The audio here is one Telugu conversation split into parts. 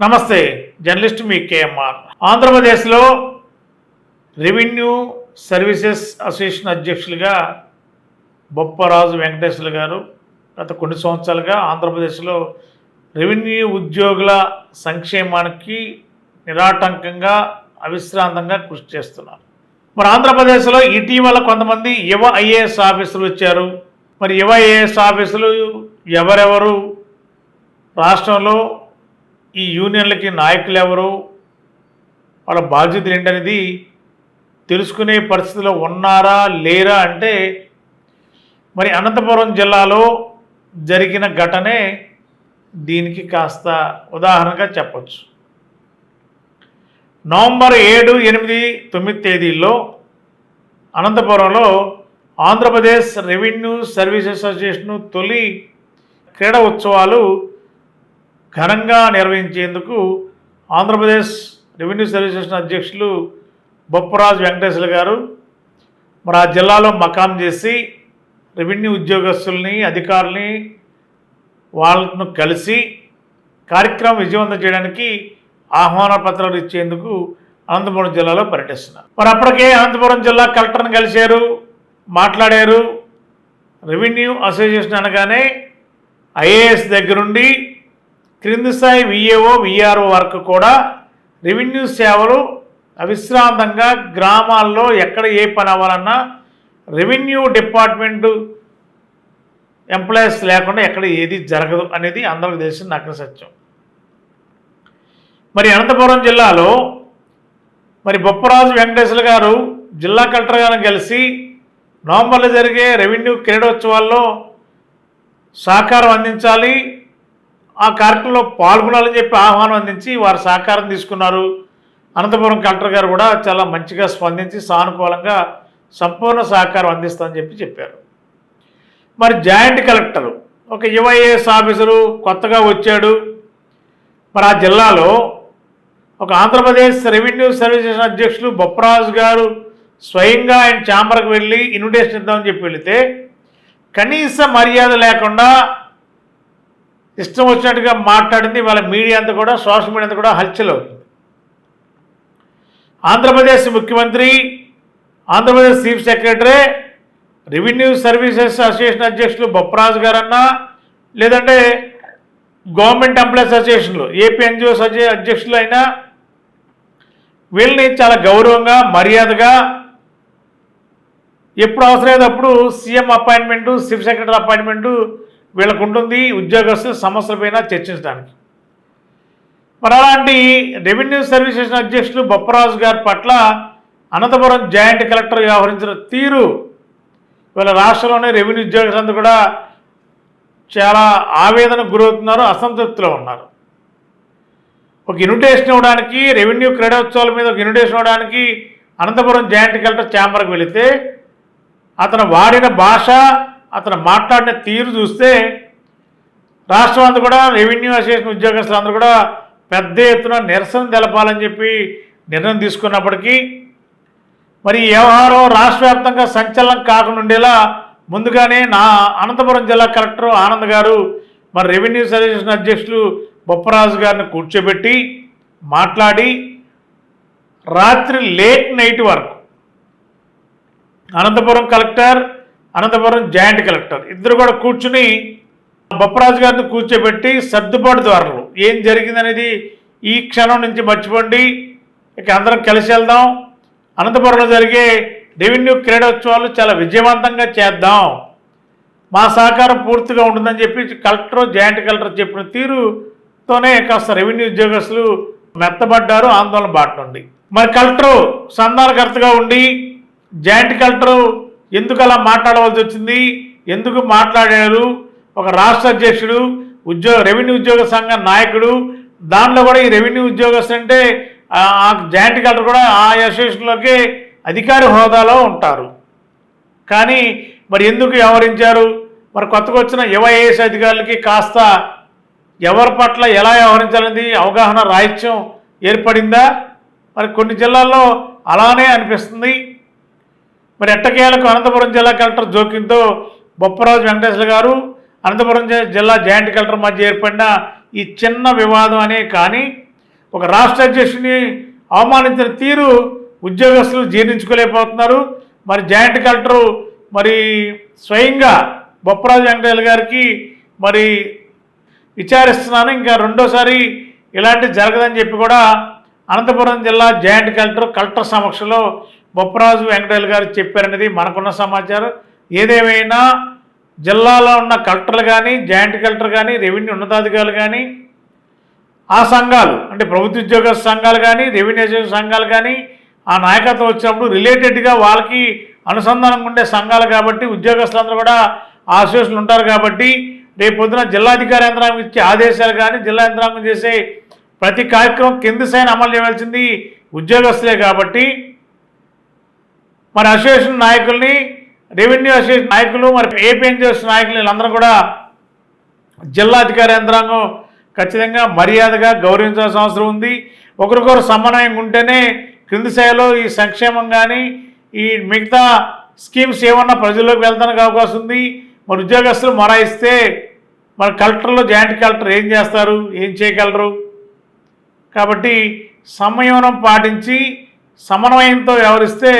నమస్తే జర్నలిస్ట్ మీ కేఎంఆర్. ఆంధ్రప్రదేశ్లో రెవెన్యూ సర్వీసెస్ అసోసియేషన్ అధ్యక్షులుగా బొప్పరాజు వెంకటేశ్వర గారు గత కొన్ని సంవత్సరాలుగా ఆంధ్రప్రదేశ్లో రెవెన్యూ ఉద్యోగుల సంక్షేమానికి నిరాటంకంగా అవిశ్రాంతంగా కృషి చేస్తున్నారు. మరి ఆంధ్రప్రదేశ్లో ఇటీవల కొంతమంది యువ ఐఏఎస్ ఆఫీసులు వచ్చారు. మరి యువ ఐఏఎస్ ఆఫీసులు ఎవరెవరు? రాష్ట్రంలో ఈ యూనియన్లకి నాయకులు ఎవరు? వాళ్ళ బాధ్యతలు ఏంటనేది తెలుసుకునే పరిస్థితిలో ఉన్నారా లేరా అంటే మరి అనంతపురం జిల్లాలో జరిగిన ఘటనే దీనికి కాస్త ఉదాహరణగా చెప్పచ్చు. నవంబర్ ఏడు ఎనిమిది తొమ్మిది తేదీల్లో అనంతపురంలో ఆంధ్రప్రదేశ్ రెవెన్యూ సర్వీస్ అసోసియేషన్ తొలి క్రీడా ఉత్సవాలు ఘనంగా నిర్వహించేందుకు ఆంధ్రప్రదేశ్ రెవెన్యూ సర్వీసెస్ అధ్యక్షులు బొప్పరాజు వెంకటేశ్వర గారు మరి ఆ జిల్లాలో మకాం చేసి రెవెన్యూ ఉద్యోగస్తుల్ని అధికారుల్ని వాళ్ళను కలిసి కార్యక్రమం విజయవంతం చేయడానికి ఆహ్వాన పత్రాలు ఇచ్చేందుకు అనంతపురం జిల్లాలో పర్యటిస్తున్నారు. మరి అప్పటికే అనంతపురం జిల్లా కలెక్టర్ని కలిశారు మాట్లాడారు. రెవెన్యూ అసోసియేషన్ అనగానే ఐఏఎస్ దగ్గరుండి క్రింది స్థాయి విఏఓ విఆర్ఓ వరకు కూడా రెవెన్యూ సేవలు అవిశ్రాంతంగా గ్రామాల్లో ఎక్కడ ఏ పని అవ్వాలన్నా రెవెన్యూ డిపార్ట్మెంటు ఎంప్లాయీస్ లేకుండా ఎక్కడ ఏది జరగదు అనేది అందరికి తెలిసిన నగ్న సత్యం. మరి అనంతపురం జిల్లాలో మరి బొప్పరాజు వెంకటేశ్వర గారు జిల్లా కలెక్టర్ గారిని కలిసి నవంబర్లో జరిగే రెవెన్యూ క్రీడోత్సవాల్లో సహకారం అందించాలి. ఆ కార్యక్రమంలో పాల్గొనాలని చెప్పి ఆహ్వానం అందించి వారు సహకారం తీసుకున్నారు. అనంతపురం కలెక్టర్ గారు కూడా చాలా మంచిగా స్పందించి సానుకూలంగా సంపూర్ణ సహకారం అందిస్తామని చెప్పి చెప్పారు. మరి జాయింట్ కలెక్టర్ ఒక యువైఏఎస్ ఆఫీసరు కొత్తగా వచ్చాడు. మరి ఆ జిల్లాలో ఒక ఆంధ్రప్రదేశ్ రెవెన్యూ సర్వీసెస్ అధ్యక్షులు బొప్పరాజు గారు స్వయంగా ఆయన ఛాంబర్కి వెళ్ళి ఇన్విటేషన్ ఇద్దామని చెప్పి వెళితే కనీస మర్యాద లేకుండా ఇష్టం వచ్చినట్టుగా మాట్లాడింది వాళ్ళ మీడియా అంతా కూడా సోషల్ మీడియా అంతా కూడా హల్చల్. ఆంధ్రప్రదేశ్ ముఖ్యమంత్రి Andhra Pradesh chief secretary revenue services association అధ్యక్షులు బొప్పరాజు గారన్నా లేదంటే గవర్నమెంట్ ఎంప్లాయీస్ అసోసియేషన్లు ఏపీ ఎన్జిఓస్ అధ్యక్షులు అయినా వీళ్ళని చాలా గౌరవంగా మర్యాదగా ఎప్పుడు అవసరమైనప్పుడు CM appointment chief secretary appointment వీళ్ళకు ఉంటుంది ఉద్యోగస్తుల సమస్యలపైన చర్చించడానికి. మరి అలాంటి రెవెన్యూ సర్వీసెస్ అధ్యక్షులు బొప్పరాజు గారి పట్ల అనంతపురం జాయింట్ కలెక్టర్ వ్యవహరించిన తీరు వీళ్ళ రాష్ట్రంలోనే రెవెన్యూ ఉద్యోగస్తులందరూ కూడా చాలా ఆవేదనకు గురవుతున్నారు అసంతృప్తిలో ఉన్నారు. ఒక ఇన్విటేషన్ ఇవ్వడానికి రెవెన్యూ క్రీడోత్సవాల మీద ఒక ఇన్విటేషన్ ఇవ్వడానికి అనంతపురం జాయింట్ కలెక్టర్ ఛాంబర్కి వెళితే అతను వాడిన భాష అతను మాట్లాడిన తీరు చూస్తే రాష్ట్రం అంతా కూడా రెవెన్యూ అసోసియేషన్ ఉద్యోగస్తులు అందరూ కూడా పెద్ద ఎత్తున నిరసన తెలపాలని చెప్పి నిర్ణయం తీసుకున్నప్పటికీ మరి ఈ వ్యవహారం రాష్ట్ర వ్యాప్తంగా సంచలనం కాకుండా ఉండేలా ముందుగానే నా అనంతపురం జిల్లా కలెక్టర్ ఆనంద్ గారు మరి రెవెన్యూ సర్వీసెస్ అధ్యక్షులు బొప్పరాజు గారిని కూర్చోబెట్టి మాట్లాడి రాత్రి లేట్ నైట్ వరకు Anantapur collector Anantapur joint collector. ఇద్దరు కూడా కూర్చుని బొప్పరాజు గారిని కూర్చోబెట్టి సర్దుబాటు ధరలు ఏం జరిగిందనేది ఈ క్షణం నుంచి మర్చిపోండి. ఇక అందరం కలిసి వెళ్దాం. అనంతపురంలో జరిగే రెవెన్యూ క్రీడోత్సవాలు చాలా విజయవంతంగా చేద్దాం. మా సహకారం పూర్తిగా ఉంటుందని చెప్పి కలెక్టర్ జాయింట్ కలెక్టర్ చెప్పిన తీరుతోనే కాస్త రెవెన్యూ ఉద్యోగస్తులు మెత్తబడ్డారు ఆందోళన బాటనుండి మరి కలెక్టర్ సంధానకర్తగా ఉండి జాయింట్ కలెక్టర్ ఎందుకు అలా మాట్లాడవలసి వచ్చింది? ఎందుకు మాట్లాడారు? ఒక రాష్ట్ర అధ్యక్షుడు ఉద్యోగ రెవెన్యూ ఉద్యోగ సంఘ నాయకుడు దానిలో కూడా ఈ రెవెన్యూ ఉద్యోగస్తు అంటే ఆ జాయింట్ కలర్ కూడా ఆ అసోసియేషన్లోకి అధికారి హోదాలో ఉంటారు. కానీ మరి ఎందుకు వ్యవహరించారు? మరి కొత్తగా వచ్చిన యువ ఏఎస్ అధికారులకి కాస్త ఎవరి పట్ల ఎలా వ్యవహరించాలనేది అవగాహన రాహిత్యం ఏర్పడిందా? మరి కొన్ని జిల్లాల్లో అలానే అనిపిస్తుంది. మరి ఎట్టకేలకు అనంతపురం జిల్లా కలెక్టర్ జోక్యంతో బొప్పరాజు వెంకటేశ్వర గారు అనంతపురం జిల్లా జాయింట్ కలెక్టర్ మధ్య ఏర్పడిన ఈ చిన్న వివాదం అనే కానీ ఒక రాష్ట్ర అధ్యక్షుని అవమానించిన తీరు ఉద్యోగస్తులు జీర్ణించుకోలేకపోతున్నారు. మరి జాయింట్ కలెక్టరు మరి స్వయంగా బొప్పరాజు వెంకటేశ్వర గారికి మరి విచారిస్తున్నాను. ఇంకా రెండోసారి ఇలాంటి జరగదని చెప్పి కూడా అనంతపురం జిల్లా జాయింట్ కలెక్టర్ కలెక్టర్ సమక్షంలో బొప్పరాజు వెంకటయ్య గారు చెప్పారనేది మనకున్న సమాచారం. ఏదేమైనా జిల్లాలో ఉన్న కలెక్టర్లు కానీ జాయింట్ కలెక్టర్ కానీ రెవెన్యూ ఉన్నతాధికారులు కానీ ఆ సంఘాలు అంటే ప్రభుత్వ ఉద్యోగ సంఘాలు కానీ రెవెన్యూ సంఘాలు కానీ ఆ నాయకత్వం వచ్చినప్పుడు రిలేటెడ్గా వాళ్ళకి అనుసంధానం ఉండే సంఘాలు కాబట్టి ఉద్యోగస్తులందరూ కూడా ఆ ఉంటారు కాబట్టి రేపు పొద్దున జిల్లాధికారి యంత్రాంగం ఇచ్చే ఆదేశాలు కానీ జిల్లా యంత్రాంగం చేసే ప్రతి కార్యక్రమం కింది సైన్ అమలు చేయవలసింది ఉద్యోగస్తులే కాబట్టి మరి అసోసియేషన్ నాయకుల్ని రెవెన్యూ అసోసియేషన్ నాయకులు మరి ఏపీఎన్జిఎస్ నాయకులు వీళ్ళందరూ కూడా జిల్లాధికారి యంత్రాంగం ఖచ్చితంగా మర్యాదగా గౌరవించాల్సిన అవసరం ఉంది. ఒకరికొకరు సమన్వయం ఉంటేనే క్రింది స్థాయిలో ఈ సంక్షేమం కానీ ఈ మిగతా స్కీమ్స్ ఏమన్నా ప్రజల్లోకి వెళ్తానికి అవకాశం ఉంది. మరి ఉద్యోగస్తులు మరాయిస్తే మరి కలెక్టర్లో జాయింట్ కలెక్టర్ ఏం చేస్తారు? ఏం చేయగలరు? కాబట్టి సంయమనం పాటించి సమన్వయంతో వ్యవహరిస్తే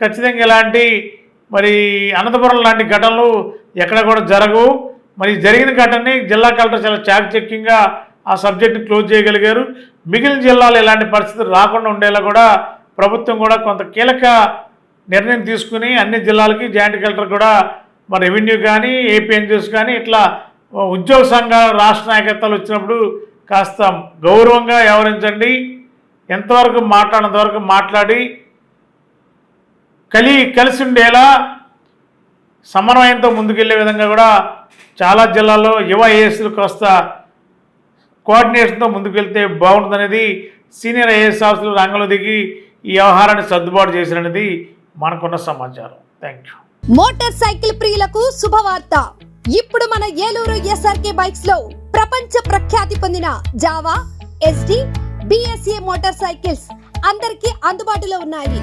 ఖచ్చితంగా ఇలాంటి మరి అనంతపురం లాంటి ఘటనలు ఎక్కడ కూడా జరగవు. మరి జరిగిన ఘటనని జిల్లా కలెక్టర్ చాలా చాకచక్యంగా ఆ సబ్జెక్ట్ని క్లోజ్ చేయగలిగారు. మిగిలిన జిల్లాలో ఇలాంటి పరిస్థితులు రాకుండా ఉండేలా కూడా ప్రభుత్వం కూడా కొంత కీలక నిర్ణయం తీసుకుని అన్ని జిల్లాలకి జాయింట్ కలెక్టర్ కూడా మన రెవెన్యూ కానీ ఏపీఎన్జిఎస్ కానీ ఇట్లా ఉద్యోగ సంఘాల రాష్ట్ర నాయకత్వాలు వచ్చినప్పుడు కాస్త గౌరవంగా వ్యవహరించండి. ఎంతవరకు మాట్లాడినంతవరకు మాట్లాడి కలి కలిసి ఉండేలా సమన్వయంతో ముందుకెళ్ళే విధంగా కూడా చాలా జిల్లాల్లో యువ ఏఎస్లు కాస్త కోఆర్డినేషన్తో ముందుకెళ్తే బాగుంటుందనేది సీనియర్ ఐఏఎస్ ఆఫీసులు రంగంలో దిగి ఈ వ్యవహారాన్ని సర్దుబాటు చేసినది మనకున్న సమాచారం. థ్యాంక్ యూ మోటార్ సైకిల్ ప్రియులకు శుభవార్త. ఇప్పుడు మన ఏలూరు ఎస్ఆర్కే బైక్స్లో ప్రపంచ ప్రఖ్యాతి పొందిన Jawa Yezdi BSA motor cycles అందరికీ అందుబాటులో ఉన్నాయి.